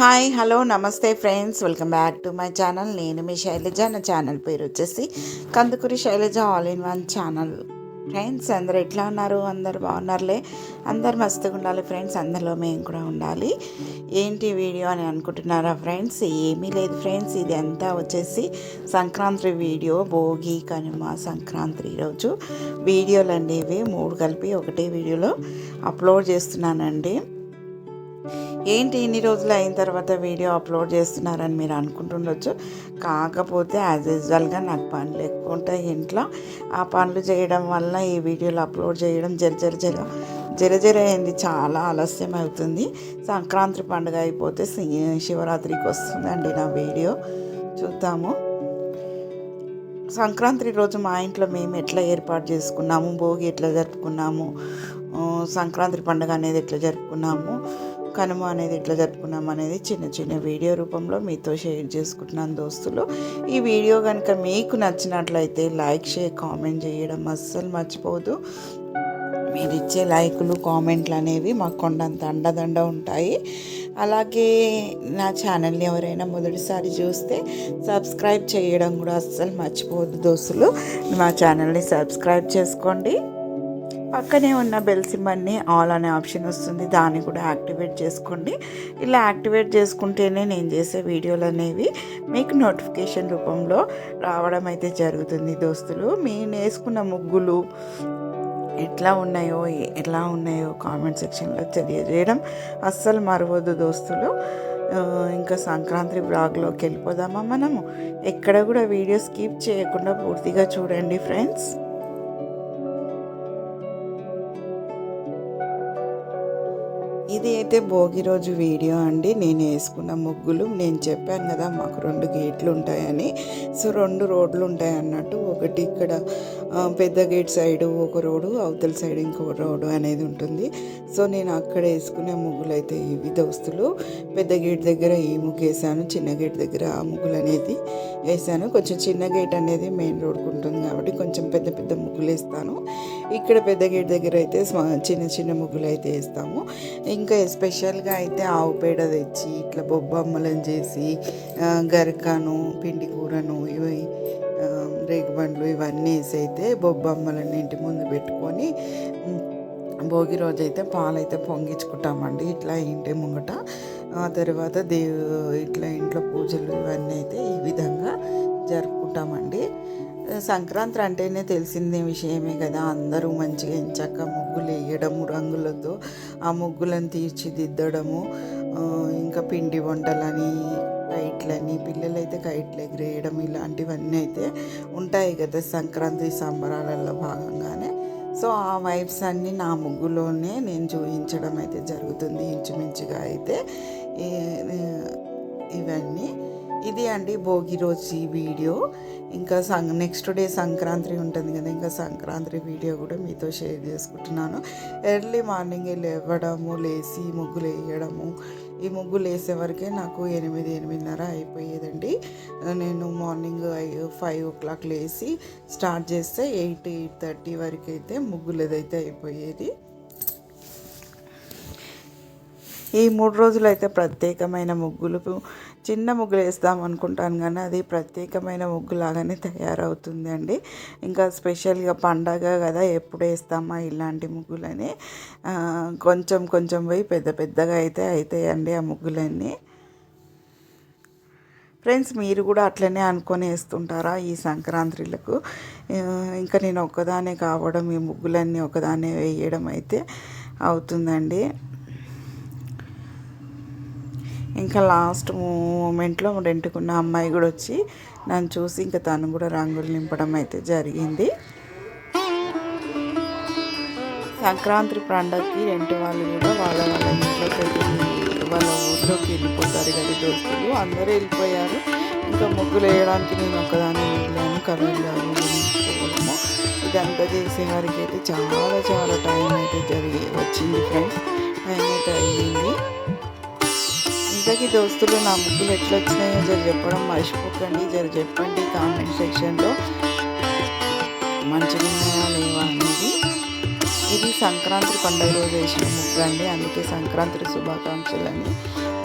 Hi hello నమస్తే friends. Welcome back to my channel. నేను మీ శైలజ. నా ఛానల్ పేరు వచ్చేసి Kandukuri Shailaja all in one channel. Friends అందరు ఎట్లా ఉన్నారు? అందరు బాగున్నారులే? అందరు మస్తుగా ఉండాలి ఫ్రెండ్స్. అందరిలో మేము కూడా ఉండాలి. ఏంటి వీడియో అని అనుకుంటున్నారా ఫ్రెండ్స్? ఏమీ లేదు ఫ్రెండ్స్. ఇది అంతా వచ్చేసి సంక్రాంతి వీడియో భోగి కనుమ సంక్రాంతి రోజు. వీడియోలు అండి ఇవి మూడు కలిపి ఒకటే వీడియోలో అప్లోడ్ చేస్తున్నానండి. ఏంటి ఇన్ని రోజులు అయిన తర్వాత వీడియో అప్లోడ్ చేస్తున్నారని మీరు అనుకుంటుండొచ్చు. కాకపోతే యాజ్ యూజువల్గా నాకు పనులు ఎక్కువ ఉంటాయి ఇంట్లో. ఆ పనులు చేయడం వల్ల ఈ వీడియోలు అప్లోడ్ చేయడం జర జర జర జర జర అయింది. చాలా ఆలస్యం అవుతుంది. సంక్రాంతి పండుగ అయిపోతే శివరాత్రికి వస్తుందండి నా వీడియో. చూద్దాము. సంక్రాంతి రోజు మా ఇంట్లో మేము ఎట్లా ఏర్పాటు చేసుకున్నాము? భోగి ఎట్లా జరుపుకున్నాము? సంక్రాంతి పండుగ అనేది ఎట్లా జరుపుకున్నాము? కనుమ అనేది ఎట్లా జరుపుకున్నాం అనేది చిన్న చిన్న వీడియో రూపంలో మీతో షేర్ చేసుకుంటున్నాను దోస్తులు. ఈ వీడియో కనుక మీకు నచ్చినట్లయితే లైక్ షేర్ కామెంట్ చేయడం అస్సలు మర్చిపోదు మీరు ఇచ్చే లైకులు కామెంట్లు అనేవి మాకు కొండంత అండదండ ఉంటాయి. అలాగే నా ఛానల్ని ఎవరైనా మొదటిసారి చూస్తే సబ్స్క్రైబ్ చేయడం కూడా అస్సలు మర్చిపోవద్దు దోస్తులు. మా ఛానల్ని సబ్స్క్రైబ్ చేసుకోండి. పక్కనే ఉన్న బెల్ సింబల్ని ఆల్ అనే ఆప్షన్ వస్తుంది. దాన్ని కూడా యాక్టివేట్ చేసుకోండి. ఇలా యాక్టివేట్ చేసుకుంటేనే నేను చేసే వీడియోలు అనేవి మీకు నోటిఫికేషన్ రూపంలో రావడం అయితే జరుగుతుంది దోస్తులు. మేము వేసుకున్న ముగ్గులు ఎట్లా ఉన్నాయో ఎలా ఉన్నాయో కామెంట్ సెక్షన్లో తెలియజేయడం అస్సలు మరవద్దు దోస్తులు. ఇంకా సంక్రాంతి బ్లాగ్లోకి వెళ్ళిపోదామా మనము? ఎక్కడ కూడా వీడియో స్కిప్ చేయకుండా పూర్తిగా చూడండి ఫ్రెండ్స్. ఇది అయితే భోగి రోజు వీడియో అండి. నేను వేసుకున్న ముగ్గులు నేను చెప్పాను కదా మాకు రెండు గేట్లు ఉంటాయని. సో రెండు రోడ్లు ఉంటాయి అన్నట్టు. ఒకటి ఇక్కడ పెద్ద గేట్ సైడ్ ఒక రోడ్డు అవతల సైడ్ ఇంకో రోడ్డు అనేది ఉంటుంది. సో నేను అక్కడ వేసుకునే ముగ్గులు అయితే ఇవి దోస్తులు. పెద్ద గేట్ దగ్గర ఈ ముగ్గు వేసాను చిన్న గేట్ దగ్గర ఆ ముగ్గులు అనేది. వేసాను. కొంచెం చిన్న గేట్ అనేది మెయిన్ రోడ్కు ఉంటుంది కాబట్టి కొంచెం పెద్ద పెద్ద ముగ్గులు వేస్తాను. ఇక్కడ పెద్ద గేట్ దగ్గర అయితే చిన్న చిన్న ముగ్గులు అయితే వేస్తాము. ఇంకా ఎస్పెషల్గా అయితే ఆవు పేడ తెచ్చి ఇట్లా బొబ్బమ్మలను చేసి గరికాను పిండి కూరను ఇవి ఆ, రేగుబండ్లు ఇవన్నీ వేసి అయితే బొబ్బమ్మలను ఇంటి ముందు పెట్టుకొని భోగి రోజు అయితే పాలైతే పొంగించుకుంటామండి ఇట్లా ఇంటి ముంగట. ఆ తర్వాత దేవు ఇట్లా ఇంట్లో పూజలు ఇవన్నీ అయితే ఈ విధంగా జరుపుకుంటామండి. సంక్రాంతి అంటేనే తెలిసిందే విషయమే కదా. అందరూ మంచిగా ఎంచక్క ముగ్గులు వేయడము రంగులతో ఆ ముగ్గులను తీర్చిదిద్దడము ఇంకా పిండి వంటలని కైట్లని పిల్లలైతే కైట్లు ఎగిరేయడం ఇలాంటివన్నీ అయితే ఉంటాయి కదా సంక్రాంతి సంబరాలలో భాగంగానే. సో ఆ వైబ్స్ అన్నీ నా ముగ్గులోనే నేను చూపించడం అయితే జరుగుతుంది ఇంచుమించుగా అయితే. ఇవన్నీ. ఇది అండి భోగి రోజు ఈ వీడియో. ఇంకా సం నెక్స్ట్ డే సంక్రాంతి ఉంటుంది కదా ఇంకా సంక్రాంతి వీడియో కూడా మీతో షేర్ చేసుకుంటున్నాను. ఎర్లీ మార్నింగ్ లేవడము లేచి ముగ్గులు వేయడము. ఈ ముగ్గులు వేసే వరకే నాకు ఎనిమిది ఎనిమిదిన్నర అయిపోయేదండి. నేను మార్నింగ్ ఫైవ్ ఓ క్లాక్ లేచి స్టార్ట్ చేస్తే ఎయిట్ ఎయిట్ థర్టీ వరకు అయితే ముగ్గులు ఏదైతే అయిపోయేది. ఈ మూడు రోజులు అయితే ప్రత్యేకమైన ముగ్గులు. చిన్న ముగ్గులు వేస్తాం అనుకుంటాను కానీ అది ప్రత్యేకమైన ముగ్గులాగానే తయారవుతుందండి. ఇంకా స్పెషల్గా పండగ కదా ఎప్పుడు వేస్తామా ఇలాంటి ముగ్గులని కొంచెం కొంచెం పోయి పెద్ద పెద్దగా అయితే అవుతాయండి ఆ ముగ్గులన్నీ. ఫ్రెండ్స్ మీరు కూడా అట్లనే అనుకొని వేస్తుంటారా ఈ సంక్రాంతిలకు ఇంకా నేను ఒక్కదానే కావడం ఈ ముగ్గులన్నీ ఒకదానే వేయడం అయితే అవుతుందండి. ఇంకా లాస్ట్ మూమెంట్లో రెంట్కున్న అమ్మాయి కూడా వచ్చి నన్ను చూసి ఇంకా తను కూడా రంగులు నింపడం అయితే జరిగింది. సంక్రాంతి పండగకి రెంట్ వాళ్ళు కూడా వాళ్ళ వాళ్ళ ఇంట్లోకి వెళ్ళి వాళ్ళ ఊర్లోకి వెళ్ళిపోతారు కదా దోస్తులు. అందరూ వెళ్ళిపోయారు. ఇంకా ముగ్గులు వేయడానికి నేను ఒకదాన్ని వెళ్ళాను. కలర్లు అవి ఇదంతా చేసే వారికి అయితే చాలా చాలా టైం అయితే జరిగి వచ్చింది ఫ్రెండ్స్ టైం అయితే అయ్యింది. ఇంతకీ దోస్తులు నా ముగ్గులు ఎట్లా వచ్చినాయో జర చెప్పడం మర్చిపోకండి. జర చెప్పండి కామెంట్ సెక్షన్లో. మంచిగా ఉన్నాయా లేవా అనేది. ఇది సంక్రాంతి పండుగ రోజు వేసిన ముగ్గు అండి. అందుకే సంక్రాంతి శుభాకాంక్షలని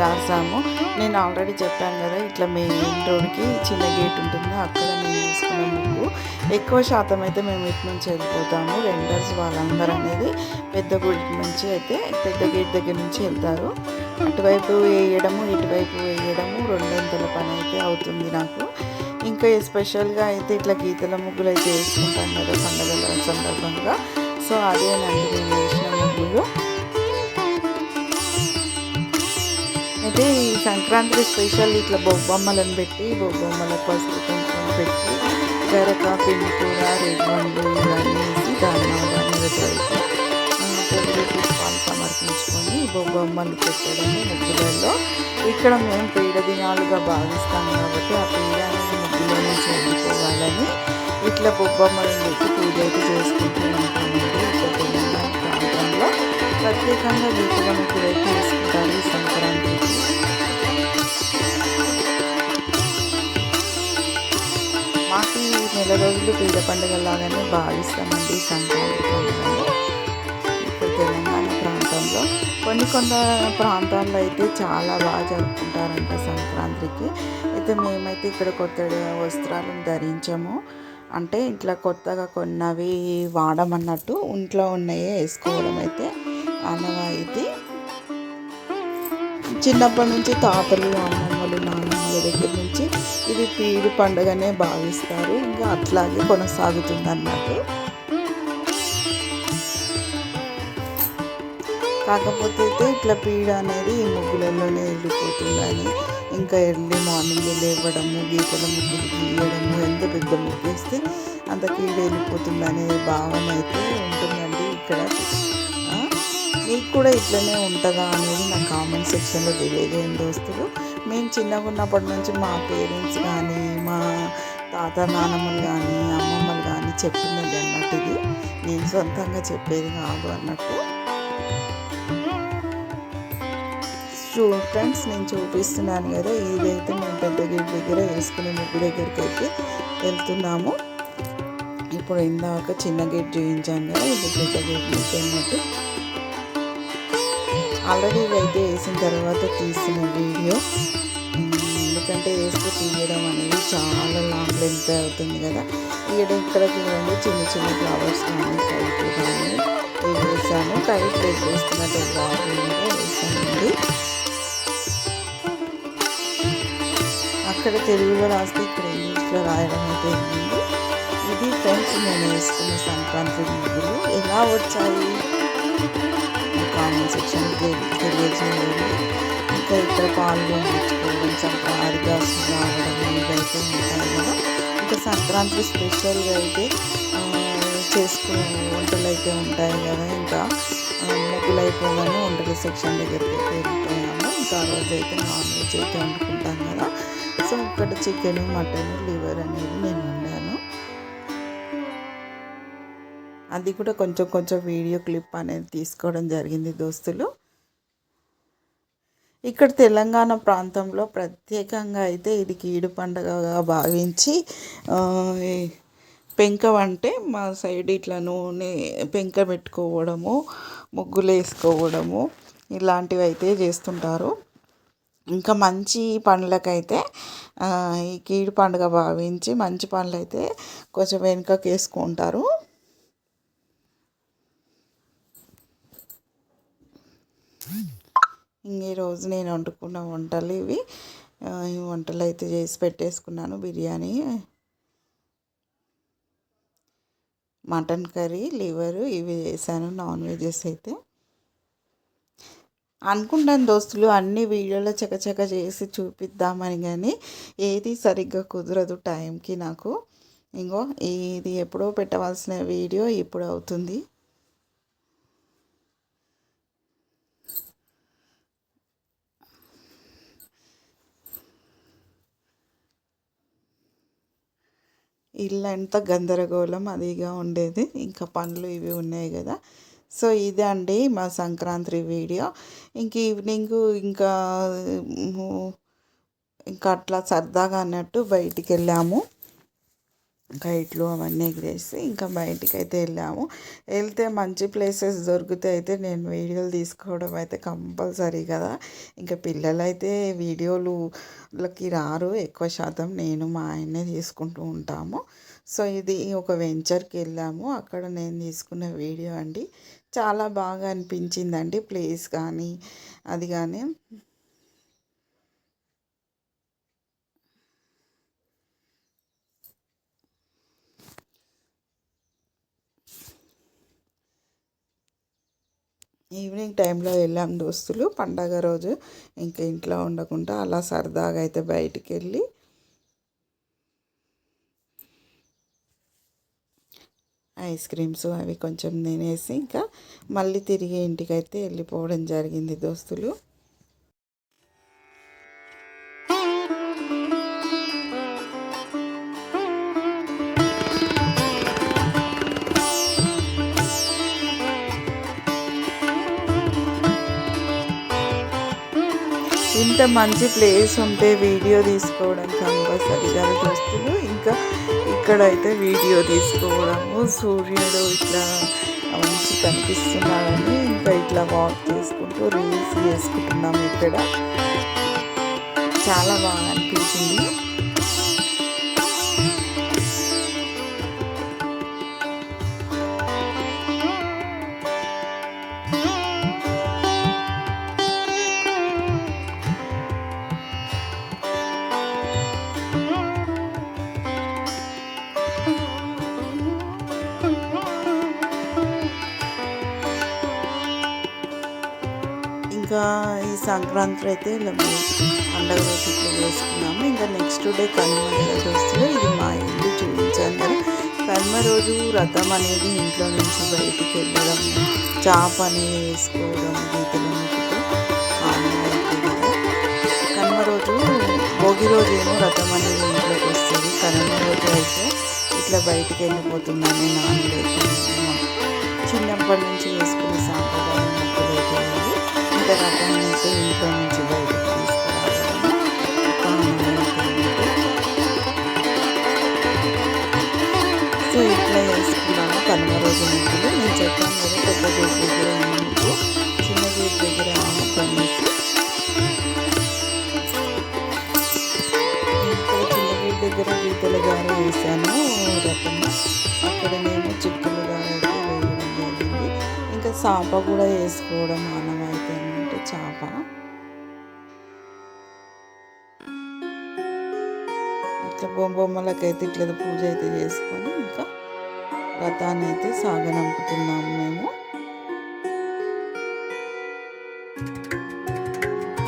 రాసాము. నేను ఆల్రెడీ చెప్పాను కదా ఇట్లా మెయిన్ రోడ్కి చిన్న గేట్ ఉంటుంది. అక్కడ మేము తీసుకున్న ముగ్గు. ఎక్కువ శాతం అయితే మేము ఇటు నుంచి వెళ్ళిపోతాము. రెండర్స్ వాళ్ళందరూ అనేది పెద్ద గుడి నుంచి అయితే పెద్ద గేట్ దగ్గర నుంచి వెళ్తారు. అటువైపు వేయడము ఇటువైపు వేయడము రెండు వందల పని అయితే అవుతుంది నాకు. ఇంకా స్పెషల్గా అయితే ఇట్లా గీతల ముగ్గులు అయితే వేసుకుంటాం కదా పండుగల సందర్భంగా. సో అదేనండి నేను వేసిన ముగ్గులు. అయితే ఈ సంక్రాంతి స్పెషల్ ఇట్లా బొబ్బమ్మలను పెట్టి బొబ్బమ్మల పసుపు కొంచెం పెట్టి గరక పిండి కూర రేగుండు ఇవన్నీ వేసి దాన్ని నవధాన్యాలతో అయితే బొమ్మలు పెట్టడము ముగ్గులలో. ఇక్కడ మేము పీడ దినాలుగా భావిస్తాం కాబట్టి ఆ పీడ ముగ్గులో నుంచి వెళ్ళిపోవాలని ఇట్లా బొబ్బమ్మలను పెట్టి పూజ అయితే చేసుకుంటూ ఉంటామండి ఇక్కడ తెలంగాణ ప్రాంతంలో ప్రత్యేకంగా గీతల ముగ్గులు చేసుకుంటారు ఈ సంక్రాంతికి. మాకు నెల రోజులు పీడ పండుగ లాగానే భావిస్తామండి సంక్రాంతి పండుగ కొన్ని కొంత ప్రాంతాల్లో అయితే చాలా బాగా జరుపుకుంటారంట సంక్రాంతికి. అయితే మేమైతే ఇక్కడ కొత్త వస్త్రాలను ధరించము. అంటే ఇట్లా కొత్తగా కొన్నవి వాడమన్నట్టు ఇంట్లో ఉన్నాయే వేసుకోవడం అయితే ఆనవాయితీ. చిన్నప్పటి నుంచి తాతలు అమ్మమ్మలు నాన్నమ్మల దగ్గర నుంచి ఇది పీడి పండుగనే భావిస్తారు. ఇంకా అట్లాగే కొనసాగుతుంది అన్నట్టు కాకపోతే అయితే ఇట్లా పీడ అనేది ఈ ముగ్గులలోనే వెళ్ళిపోతుందని ఇంకా ఎర్లీ మార్నింగ్ లేవడము గీతల ముగ్గులు గీయడము ఎంత పెద్ద ముగ్గు వేస్తే అంత కీడ వెళ్ళిపోతుంది అనే భావన అయితే ఉంటుందండి ఇక్కడ. మీకు కూడా ఇట్లనే ఉంటుందా అనేది నా కామెంట్ సెక్షన్లో తెలియజేయండి దోస్తులు. మేము చిన్నగా ఉన్నప్పటి నుంచి మా పేరెంట్స్ కానీ మా తాత నాన్నమ్మలు కానీ అమ్మమ్మలు కానీ చెప్తున్నది అన్నట్టు ఇది. నేను సొంతంగా చెప్పేది కాదు అన్నట్టు. చూ ఫ్రెండ్స్ నేను చూపిస్తున్నాను కదా ఇదైతే మేము పెద్ద గేట్ దగ్గర వేసుకునే ముగ్గు దగ్గరికి అయితే వెళ్తున్నాము. ఇప్పుడు ఇందాక చిన్న గేట్ చూపించాను కదా ఇది పెద్ద గేట్ అన్నట్టు. ఆల్రెడీ ఇవైతే వేసిన తర్వాత తీసిన వీడియో. ఎందుకంటే వేస్తే తీయడం అనేది చాలా లాంగ్ లెంత్ అవుతుంది కదా. ఇక్కడ ఇక్కడ చూడండి చిన్న చిన్న ఫ్లవర్స్ కానీ కైట్లు కానీ వేసాను. కైట్ వేస్తున్నట్టు బాగుంది వేసానండి. ఇక్కడ తెలుగులో రాస్తే ఇక్కడ ఇంగ్లీష్లో రాయడం అయితే ఉంది ఇది ఫ్రెండ్స్ నేను వేసుకున్న సంక్రాంతి ముగ్గులు. ఎలా వచ్చాయి? కామెంట్ సెక్షన్ తెలియజేయండి. ఇంకా ఇక్కడ పాల్గొనించుకోవడం సంక్రాంతి గాసు రావడం ఇవైతే ఉంటాయి కదా. ఇంకా సంక్రాంతి స్పెషల్గా అయితే చేసుకునే వంటలు అయితే ఉంటాయి కదా. ఇంకా ముగ్గులు అయిపోగానే వంటల సెక్షన్ దగ్గరికి అయితే వెళ్ళిపోయాము. ఇంకా రోజు అయితే నాన్ వెజ్ అయితే వండుకుంటాం కదా. సో ఇక్కడ చికెన్ మటన్ లివర్ అనేది నేను వండాను. అది కూడా కొంచెం కొంచెం వీడియో క్లిప్ అనేది తీసుకోవడం జరిగింది దోస్తులు. ఇక్కడ తెలంగాణ ప్రాంతంలో ప్రత్యేకంగా అయితే ఇది కీడు పండగగా భావించి పెంక అంటే మా సైడ్ ఇట్లా నూనె పెంక పెట్టుకోవడము ముగ్గులు వేసుకోవడము ఇలాంటివి అయితే చేస్తుంటారు. ఇంకా మంచి పండ్లకైతే ఈ కీడు పండుగ భావించి మంచి పండ్లు అయితే కొంచెం వెనుకకి వేసుకుంటారు. ఇంక ఈరోజు నేను వండుకున్న వంటలు ఇవి. ఈ వంటలు అయితే చేసి పెట్టేసుకున్నాను. బిర్యానీ మటన్ కర్రీ లివరు ఇవి చేశాను. నాన్ వెజెస్ అయితే. అనుకుంటాను దోస్తులు అన్ని వీడియోలో చకచక చేసి చూపిద్దామని కానీ ఏది సరిగ్గా కుదరదు టైంకి నాకు. ఇంకో ఇది ఎప్పుడో పెట్టవలసిన వీడియో ఇప్పుడు అవుతుంది. ఇల్లు అంతా గందరగోళం అదిగా ఉండేది. ఇంకా పండ్లు ఇవి ఉన్నాయి కదా. సో ఇదే అండి మా సంక్రాంతి వీడియో. ఇంక ఈవినింగ్ ఇంకా ఇంకా అట్లా సరదాగా అన్నట్టు బయటికి వెళ్ళాము. గైడ్లు అవన్నీ ఎగిరేసి ఇంకా బయటికి అయితే వెళ్ళాము. వెళ్తే మంచి ప్లేసెస్ దొరికితే అయితే నేను వీడియోలు తీసుకోవడం అయితే కంపల్సరీ కదా. ఇంకా పిల్లలు అయితే వీడియోలుకి రారు ఎక్కువ శాతం నేను మా ఆయనే తీసుకుంటూ ఉంటాము. సో ఇది ఒక వెంచర్కి వెళ్ళాము. అక్కడ నేను తీసుకున్న వీడియో అండి. చాలా బాగా అనిపించిందండి ప్లేస్ కానీ అది కానీ. ఈవినింగ్ టైంలో వెళ్ళాం దోస్తులు. పండగ రోజు ఇంకా ఇంట్లో ఉండకుండా అలా సరదాగా అయితే బయటికి వెళ్ళి ఐస్ క్రీమ్స్ అవి కొంచెం తినేసి ఇంకా మళ్ళీ తిరిగి ఇంటికైతే వెళ్ళిపోవడం జరిగింది దోస్తులు. ఇంత మంచి ప్లేస్ ఉంటే వీడియో తీసుకోవడం కంపల్సరీగా దోస్తులు. ఇంకా ఇక్కడైతే వీడియో తీసుకోవడము సూర్యుడు ఇట్లా మంచి కనిపిస్తున్నాడని ఇంకా ఇట్లా వాక్ చేసుకుంటూ రీల్స్ చేసుకుంటున్నాము ఇక్కడ. చాలా బాగా అనిపించింది. సంక్రాంతి అయితే ఇలా పండగ రోజు ఇట్లా చేసుకున్నాము. ఇంకా నెక్స్ట్ డే కనుమ నెల దోస్తులు ఇది మా ఇల్లు చూపించాను కదా కనుమ రోజు రథం అనేది ఇంట్లో నుంచి బయటికి వెళ్ళడం చాప అనేది వేసుకోవడం గీతలు కనుమ రోజు భోగి రోజు ఏమో రథం అనేది ఇంట్లోకి వస్తుంది. కనుమ రోజు అయితే ఇట్లా బయటికి వెళ్ళిపోతుందని నాన్నలేదు చిన్నప్పటి నుంచి వేసుకున్నాను ఇంకా అయితే ఇంట్లో నుంచి బయటకు సో ఇట్లా వేసుకున్నాను కనుమ రోజు ముగ్గులు నేను చెప్పాను కదా పెద్ద గేట్ దగ్గర చిన్న గేట్ దగ్గర కొనేసి ఇంకా చిన్న గేట్ దగ్గర గీతల ద్వారా వేసాను రకము అక్కడ నేను చిక్కుల వేయడం జరిగింది ఇంకా సాప కూడా వేసుకోవడం ఆనవాయితీ అన్నమాట చాప ఇట్లా బొమ్మలకైతే ఇట్లా పూజ అయితే చేసుకొని ఇంకా రథాన్ని అయితే సాగనంపుతున్నాము మేము.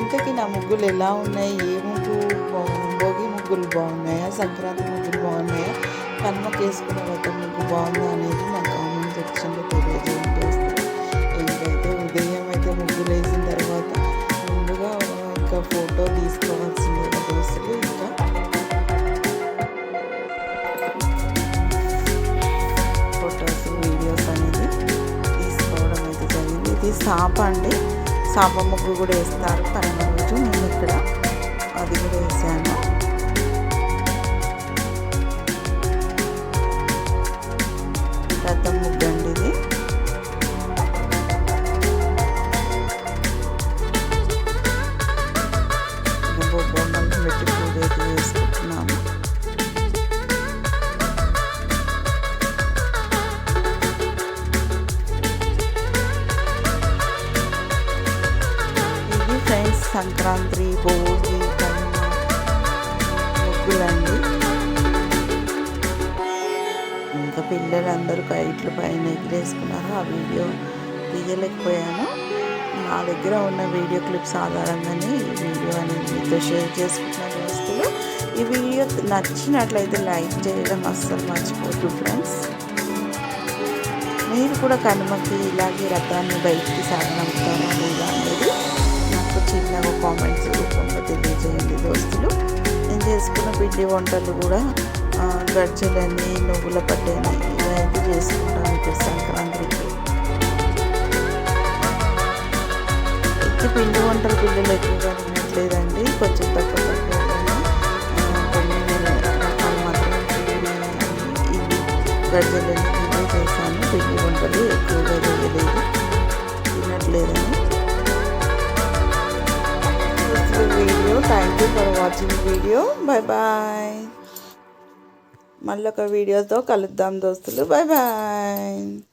ఇంతకీ నా ముగ్గులు ఎలా ఉన్నాయి? ఏ ముగ్గు భోగి ముగ్గులు బాగున్నాయా? సంక్రాంతి ముగ్గులు బాగున్నాయా? కనుమకి వేసుకున్న రథం ముగ్గు బాగుందా అనేది నాకు సాప అండి సాప ముగ్గు కూడా వేస్తారు. కనుమ రోజు నేను ఇక్కడ అది కూడా వేసాను. రథం ముగ్గు అండి ఇది. బొమ్మలు పెట్టి పూజ వేసుకుంటాను సంక్రాంతి భోగి ముగ్గులండి ఇంకా పిల్లలందరూ కైట్లు పైన ఎగిరేసుకున్నారు. ఆ వీడియో తీయలేకపోయాను. నా దగ్గర ఉన్న వీడియో క్లిప్స్ ఆధారంగానే ఈ వీడియో అనేది మీతో షేర్ చేసుకుంటున్న దోస్తులు. ఈ వీడియో నచ్చినట్లయితే లైక్ చేయడం అస్సలు మర్చిపోద్దు ఫ్రెండ్స్. మీరు కూడా కనుమకి ఇలాగే రథాన్ని బయటికి సాగనంపుతారా లేదా అనేది చిన్నగా కామెంట్స్ రూపంలో తెలియజేయండి దోస్తులు నేను చేసుకున్న పిండి వంటలు కూడా ఆ, గజ్జలని నువ్వుల పట్టేని ఇవైతే చేసుకుంటాను ఇప్పుడు సంక్రాంతికి. ఇది పిండి వంటలు పిల్లలు ఎక్కువగా తినట్లేదండి. కొంచెం తక్కువ తక్కువ కొన్ని మాత్రం చేశాను. పిండి వంటలు ఎక్కువగా తినలేదు. తినట్లేదని. Video thank you for watching video bye Bye మళ్ళీ ఒక వీడియోతో కలుద్దాం దోస్తులు. Bye bye